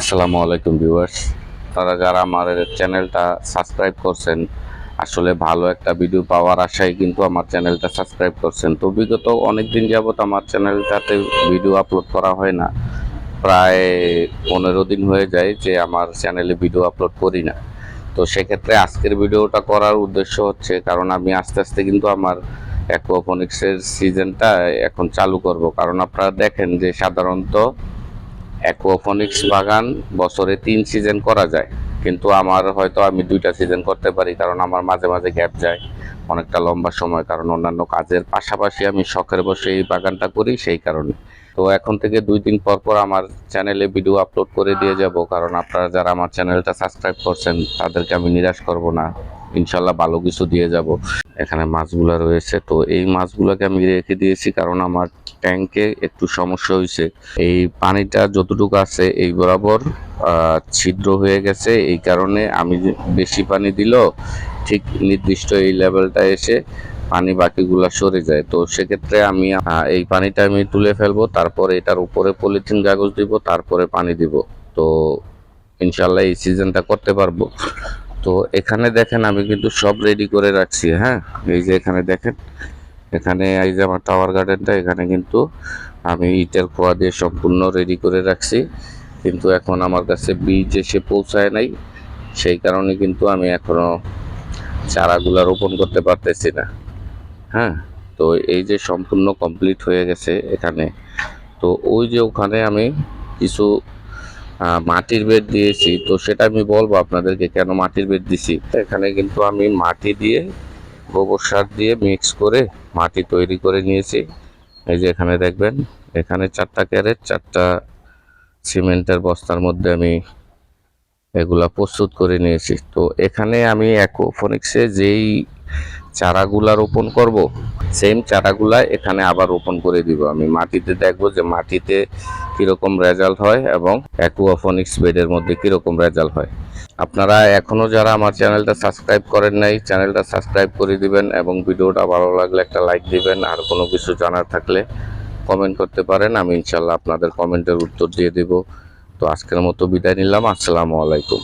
আসসালামু আলাইকুম ভিউয়ার্স। তারা যারা আমার চ্যানেলটা সাবস্ক্রাইব করছেন, আসলে ভালো একটা ভিডিও পাওয়ার আশায় কিন্তু আমার চ্যানেলটা সাবস্ক্রাইব করছেন। তো বিগত অনেক দিন যাবত আমার চ্যানেলটাতে ভিডিও আপলোড করা হয় না। প্রায় পনেরো দিন হয়ে যায় যে আমার চ্যানেলে ভিডিও আপলোড করি না। তো সেক্ষেত্রে আজকের ভিডিওটা করার উদ্দেশ্য হচ্ছে, কারণ আমি আস্তে আস্তে কিন্তু আমার অ্যাকোফোনিক্সের সিজনটা এখন চালু করব। কারণ আপনারা দেখেন যে সাধারণত অ্যাকোফোনিক্স বাগান বছরে তিন সিজন করা যায়। কিন্তু আমার হয়তো আমি দুইটা সিজন করতে পারি, কারণ আমার মাঝে মাঝে গ্যাপ যায় অনেকটা লম্বা সময়, কারণ অন্যান্য কাজের পাশাপাশি আমি শখের বসে এই বাগানটা করি সেই কারণে। তো এখন থেকে দুই দিন পর পর আমার চ্যানেলে ভিডিও আপলোড করে দিয়ে যাব, কারণ আপনারা যারা আমার চ্যানেলটা সাবস্ক্রাইব করছেন, তাদেরকে আমি নিরাশ করব না। ইনশাল্লাহ ভালো কিছু দিয়ে যাব। এখানে মাছগুলো রয়েছে, তো এই মাছগুলোকে আমি রেখে দিয়েছি, কারণ আমার ট্যাঙ্কে একটু সমস্যা হয়েছে। এই পানিটা যতটুকু আছে এই বরাবর ছিদ্র হয়ে গেছে। এই কারণে আমি বেশি পানি দিল, ঠিক নির্দিষ্ট এই লেভেলটা এসে পানি বাকিগুলা সরে যায়। তো সেক্ষেত্রে আমি এই পানিটা আমি তুলে ফেলব, তারপরে এটার উপরে পলিথিন কাগজ দিব, তারপরে পানি দিব। তো ইনশাল্লাহ এই সিজনটা করতে পারব। তো এখানে দেখেন আমি কিন্তু সব রেডি করে রাখছি হ্যাঁ? এই যে এখানে দেখেন এখানে এই যে আমার টাওয়ার গার্ডেনটা এখানে কিন্তু আমি ইটের খোয়া দিয়ে সম্পূর্ণ রেডি করে রাখছি। কিন্তু এখন আমার কাছে বীজ এসে পৌঁছায় নাই। সেই কারণে কিন্তু আমি এখনও চারাগুলা রোপণ করতে পারতেছি না। হ্যাঁ তো এই যে সম্পূর্ণ কমপ্লিট হয়ে গেছে এখানে। তো ওই যে ওখানে আমি কিছু মাটির বেড দিয়েছি। তো সেটা আমি বলব আপনাদেরকে, কেন মাটির বেড দিছি? এখানে কিন্তু আমি মাটি দিয়ে গোবর সার দিয়ে মিক্স করে মাটি তৈরি করে নিয়েছি। এই যে এখানে দেখবেন, এখানে চারটা ক্যারেট, চারটা সিমেন্টের বস্তার মধ্যে আমি এগুলা প্রস্তুত করে নিয়েছি। তো এখানে আমি অ্যাকোফোনিক্সে যেই চারাগুলা রোপণ করব সেম চারাগুলা এখানে আবার রোপণ করে দিব। আমি মাটিতে দেখব যে মাটিতে কীরকম রেজাল্ট হয় এবং অ্যাকুয়াফোনিক্স বেডের মধ্যে কীরকম রেজাল্ট হয়। আপনারা এখনও যারা আমার চ্যানেলটা সাবস্ক্রাইব করেন নাই চ্যানেলটা সাবস্ক্রাইব করে দিবেন এবং ভিডিওটা ভালো লাগলে একটা লাইক দিবেন। আর কোনো কিছু জানার থাকলে কমেন্ট করতে পারেন, আমি ইনশাল্লাহ আপনাদের কমেন্টের উত্তর দিয়ে দেব। তো আজকের মতো বিদায় নিলাম, আসসালামু আলাইকুম।